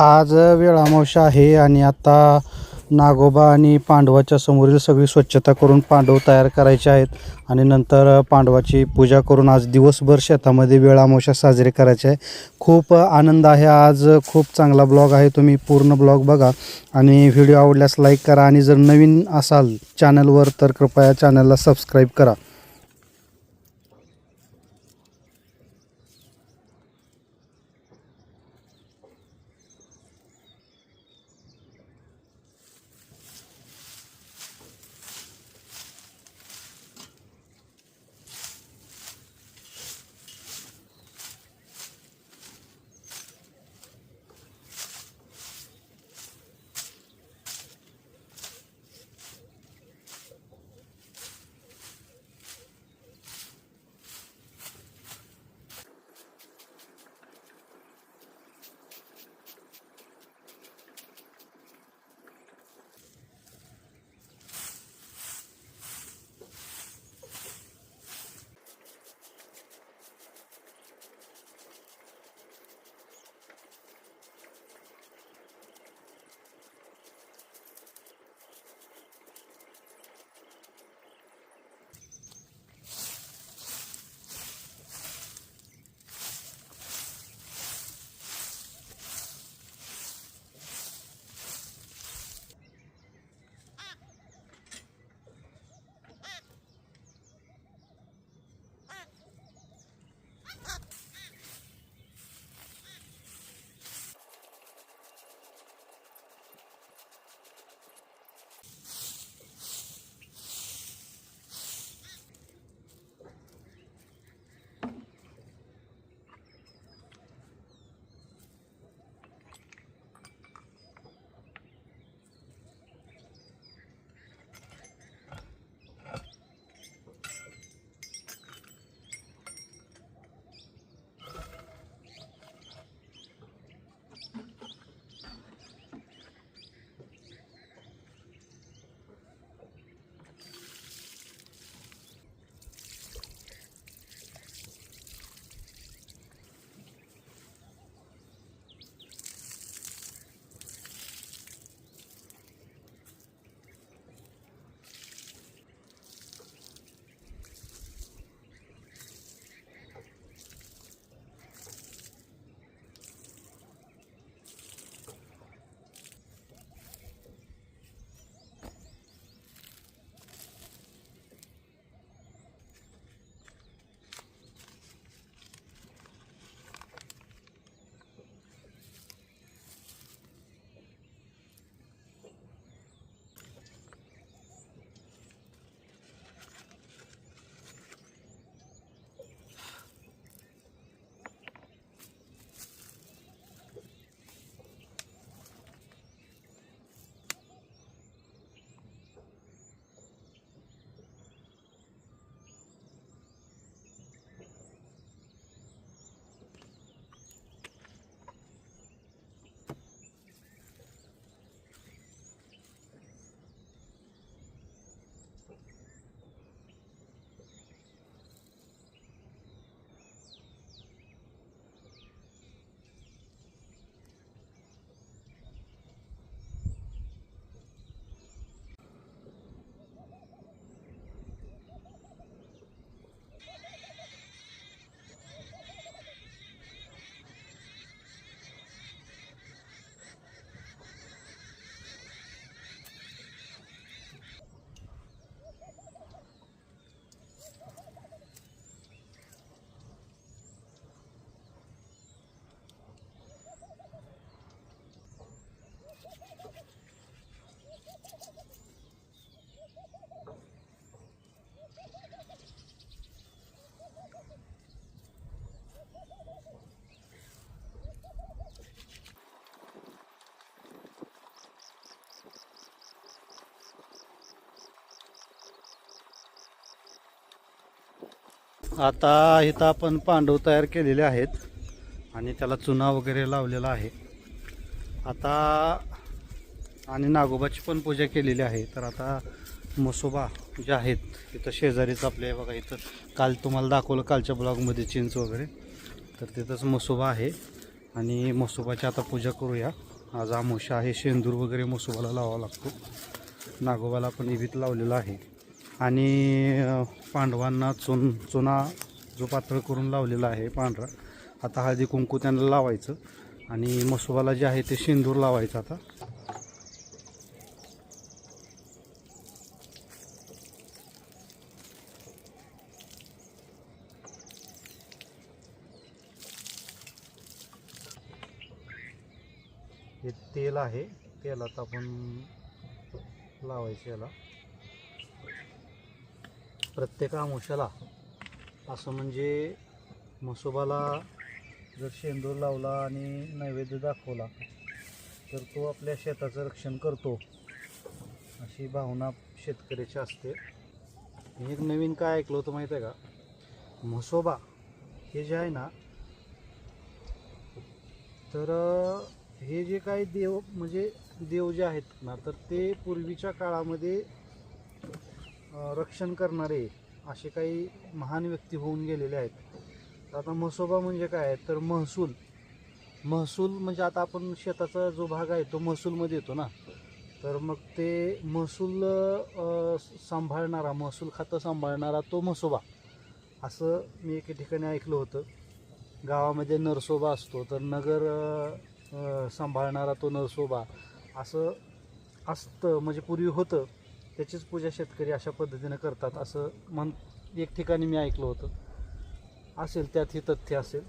आज वेळामावशा आहे आणि आता नागोबा आणि पांडवाच्या समोरील सगळी स्वच्छता करून पांडव तयार करायचे आहेत. आणि नंतर पांडवाची पूजा करून आज दिवसभर शेतामध्ये वेळामावशा साजरी करायचे आहे. खूप आनंद आहे. आज खूप चांगला ब्लॉग आहे. तुम्ही पूर्ण ब्लॉग बघा आणि व्हिडिओ आवडल्यास लाईक करा. आणि जर नवीन असाल चॅनलवर तर कृपया चॅनलला सबस्क्राईब करा. आता इथं आपण पांडव तयार केलेले आहेत आणि त्याला चुना वगैरे लावलेला आहे. आता आणि नागोबाची पण पूजा केलेली आहे. तर आता मसोबा जे आहेत इथं शेजारीच आपले बघा इथं काल तुम्हाला दाखवलं कालच्या ब्लॉगमध्ये चिंच वगैरे. तर तिथंच मसोबा आहे. आणि मसोबाची आता पूजा करूया. आज आमोशा आहे शेंदूर वगैरे मसोबाला लावावा लागतो. नागोबाला पण इवीत लावलेला आहे. आणि पांडवांना चुन चुना जो पातळ करून लावलेला आहे पांढरा आता हळदी कुंकू त्यांना लावायचं. आणि मसुबाला जे आहे ते शेंदूर लावायचं आता. हे तेल आहे तेलात आपण लावायचं याला. प्रत्येक आमुष्याला असं म्हणजे म्हसोबाला जर शेंदूर लावला आणि नैवेद्य दाखवला तर तो आपल्या शेताचं रक्षण करतो अशी भावना शेतकऱ्याची असते. मी एक नवीन काय ऐकलं होतं माहीत आहे का? म्हसोबा हे जे आहे ना तर हे जे काही देव म्हणजे देव जे आहेत ना तर ते पूर्वीच्या काळामध्ये रक्षण करणारे असे काही महान व्यक्ती होऊन गेलेले आहेत. तर आता म्हसोबा म्हणजे काय आहे? तर महसूल. महसूल म्हणजे आता आपण शेताचा जो भाग आहे तो महसूलमध्ये येतो ना? तर मग ते महसूल सांभाळणारा महसूल खातं सांभाळणारा तो म्हसोबा. असं मी एके ठिकाणी ऐकलं होतं. गावामध्ये नरसोबा असतो तर नगर सांभाळणारा तो नरसोबा. असं असतं म्हणजे पूर्वी होतं. त्याचीच पूजा शेतकरी अशा पद्धतीनं करतात असं म्हण एक ठिकाणी मी ऐकलं होतं. असेल त्यात ही तथ्य असेल.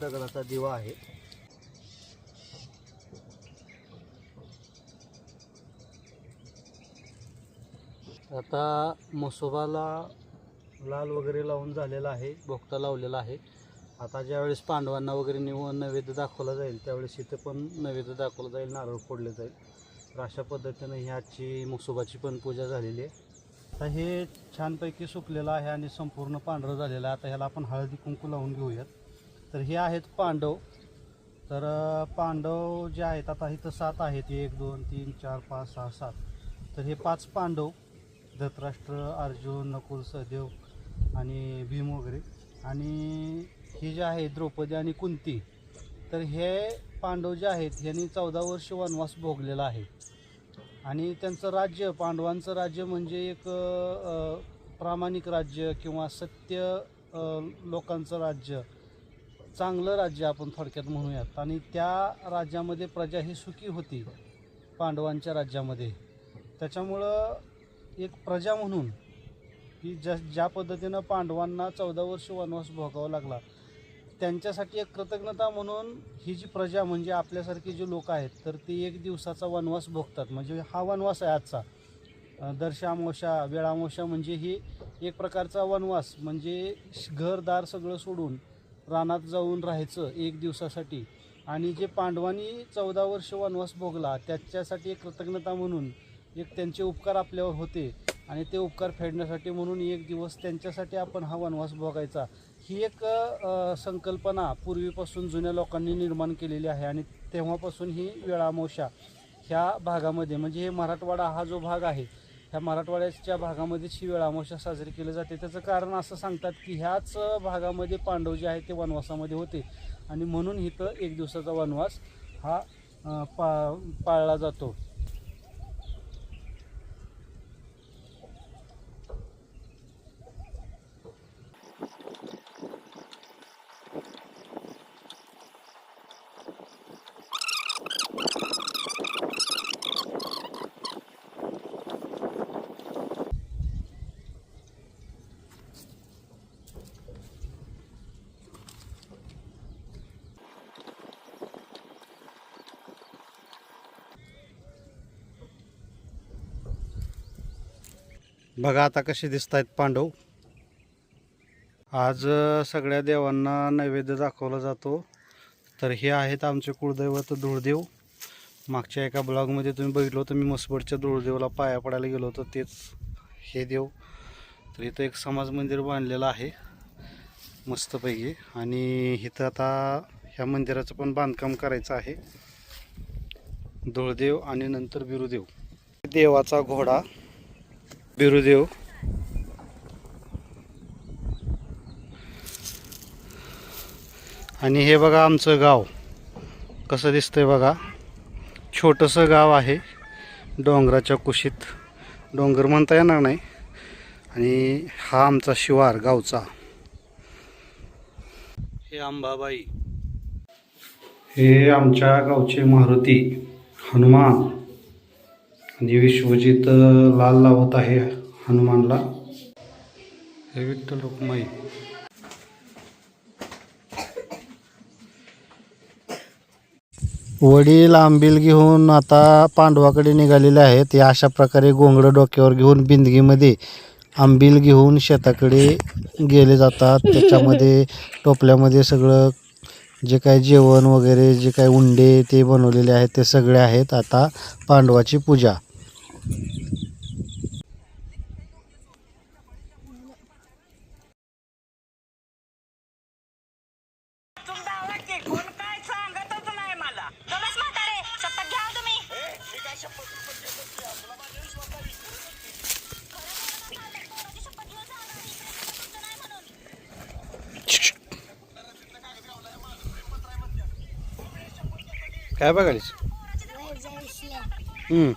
दगडाचा दिवा आहे. आता म्हसोबाला लाल वगैरे लावून झालेला आहे भोगता लावलेला आहे. आता ज्यावेळेस पांडवांना वगैरे निव नैवेद्य दाखवला जाईल त्यावेळेस इथं पण नैवेद्य दाखवलं जाईल नारळ फोडले जाईल. तर अशा पद्धतीनं ही आजची पण पूजा झालेली आहे. आता हे छानपैकी सुकलेलं आहे आणि संपूर्ण पांढरं झालेलं आहे. आता ह्याला आपण हळदी कुंकू लावून घेऊयात. तर हे आहेत पांडव. तर पांडव जे आहेत आता इथं सात आहेत. एक दोन तीन चार पाच सहा सात. तर हे पाच पांडव धतराष्ट्र अर्जुन नकुल सहदेव आणि भीम वगैरे. आणि हे जे आहे द्रौपदी आणि कुंती तर हे पांडव जे आहेत यांनी चौदा वर्ष वनवास भोगलेला आहे. आणि त्यांचं राज्य पांडवांचं राज्य म्हणजे एक प्रामाणिक राज्य किंवा सत्य लोकांचं राज्य. चांगलं राज्य आपण थोडक्यात म्हणूयात. आणि त्या राज्यामध्ये प्रजा ही सुखी होती पांडवांच्या राज्यामध्ये. त्याच्यामुळं एक प्रजा म्हणून की ज्या ज्या पद्धतीनं पांडवांना चौदा वर्ष वनवास भोगावा लागला त्यांच्यासाठी एक कृतज्ञता म्हणून ही जी प्रजा म्हणजे आपल्यासारखी जी लोक आहेत तर ती एक दिवसाचा वनवास भोगतात. म्हणजे हा वनवास आहे आजचा. दर्शामोशा वेळामोशा म्हणजे ही एक प्रकारचा वनवास. म्हणजे घरदार सगळं सोडून रानात जाऊन राहायचं एक दिवसासाठी. आणि जे पांडवांनी चौदा वर्ष वनवास भोगला त्याच्यासाठी एक कृतज्ञता म्हणून एक त्यांचे उपकार आपल्यावर होते आणि ते उपकार फेडण्यासाठी म्हणून एक दिवस त्यांच्यासाठी आपण हा वनवास भोगायचा. ही एक संकल्पना पूर्वीपासून जुन्या लोकांनी निर्माण केलेली आहे आणि तेव्हापासून ही वेळामोशा ह्या भागामध्ये म्हणजे हे मराठवाडा हा जो भाग आहे ह्या मराठवाड्याच्या भागामध्येच ही वेळामोशा साजरी केली जाते. त्याचं कारण असं सांगतात की ह्याच भागामध्ये पांडव जे आहे ते वनवासामध्ये होते आणि म्हणून इथं एक दिवसाचा वनवास हा पा पाळला जातो. बघा आता कसे दिसत आहेत पांडव. आज सगळ्या देवांना नैवेद्य दाखवला जातो. तर हे आहेत आमचे कुळदैवत धुळदेव मागच्या एका ब्लॉगमध्ये तुम्ही बघितलं होतं मी मसबडच्या धुळदेवला पाया पडायला गेलो होतो तेच हे देव. तर इथं एक समाज मंदिर बांधलेलं आहे मस्तपैकी. आणि इथं आता ह्या मंदिराचं पण बांधकाम करायचं आहे. धुळदेव आणि नंतर बिरुदेव. देवाचा घोडा. बिरुदेव आणि हे बघा आमचं गाव. कसं दिसतंय बघा. छोटंसं गाव आहे. डोंगराच्या कुशीत. डोंगर म्हणता येणार नाही. आणि हा आमचा शिवार गावचा. हे अंबाबाई हे आमच्या गावचे मारुती हनुमान. आणि विश्वजित लाल लावत आहे हनुमानला. हे विठ्ठल रुक्माई. वडील आंबील घेऊन आता पांडवाकडे निघालेले आहेत. हे अशा प्रकारे घोंगडं डोक्यावर घेऊन बिंदगीमध्ये आंबील घेऊन शेताकडे गेले जातात. त्याच्यामध्ये टोपल्यामध्ये सगळं जे काही जेवण वगैरे जे काही उंडे ते बनवलेले आहेत ते सगळे आहेत. आता पांडवाची पूजा. काय सांगतच नाही मला गबस म्हातारे शपथ घ्या हो तुम्ही काय बघालीस हम्म.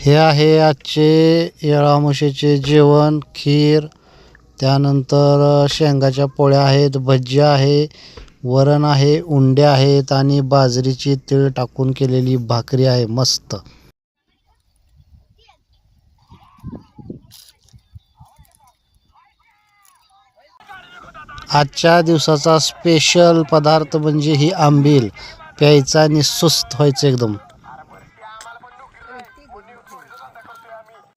हे आहे आजचे येळामुशीचे जेवण खीर. त्यानंतर शेंगाच्या पोळ्या आहेत भज्या आहे वरण आहे उंडे आहेत आणि बाजरीची तीळ टाकून केलेली भाकरी आहे मस्त. आजच्या दिवसाचा स्पेशल पदार्थ म्हणजे ही आंबील. प्यायचा आणि सुस्त व्हायचं एकदम.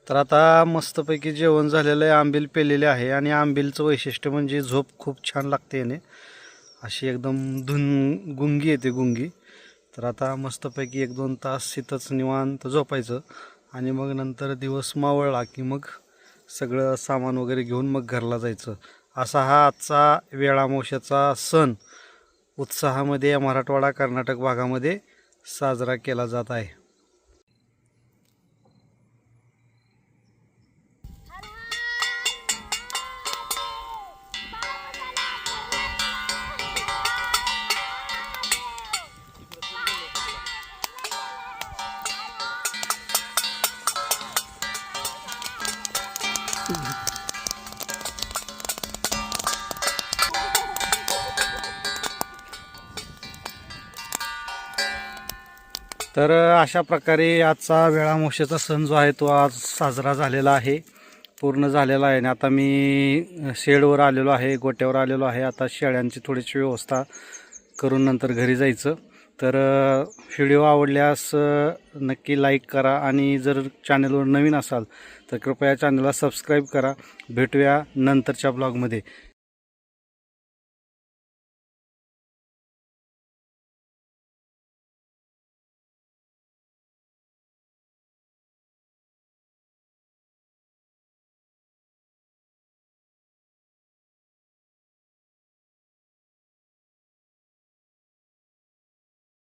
तर आता मस्तपैकी जेवण झालेलं आहे आंबील पेलेले आहे आणि आंबीलचं वैशिष्ट्य म्हणजे झोप खूप छान लागते याने. अशी एकदम धुन गुंगी येते गुंगी. तर आता मस्तपैकी एक दोन तास इथंच निवांत झोपायचं आणि मग नंतर दिवस मावळला की मग सगळं सामान वगैरे घेऊन मग घरला जायचं. असा हा आजचा वेळामोशाचा सण उत्साहामध्ये या मराठवाडा कर्नाटक भागामध्ये साजरा केला जात आहे. तर अशा प्रकारे आजचा वेळामोशाचा सण जो आहे तो आज साजरा झालेला आहे पूर्ण झालेला आहे. आणि आता मी शेडवर आलेलो आहे गोट्यावर आलेलो आहे. आता शेळ्यांची थोडीशी व्यवस्था करून नंतर घरी जायचं. तर व्हिडिओ आवडल्यास नक्की लाईक करा आणि जर चॅनलवर नवीन असाल तर कृपया चॅनलला सबस्क्राईब करा. भेटूया नंतरच्या ब्लॉगमध्ये.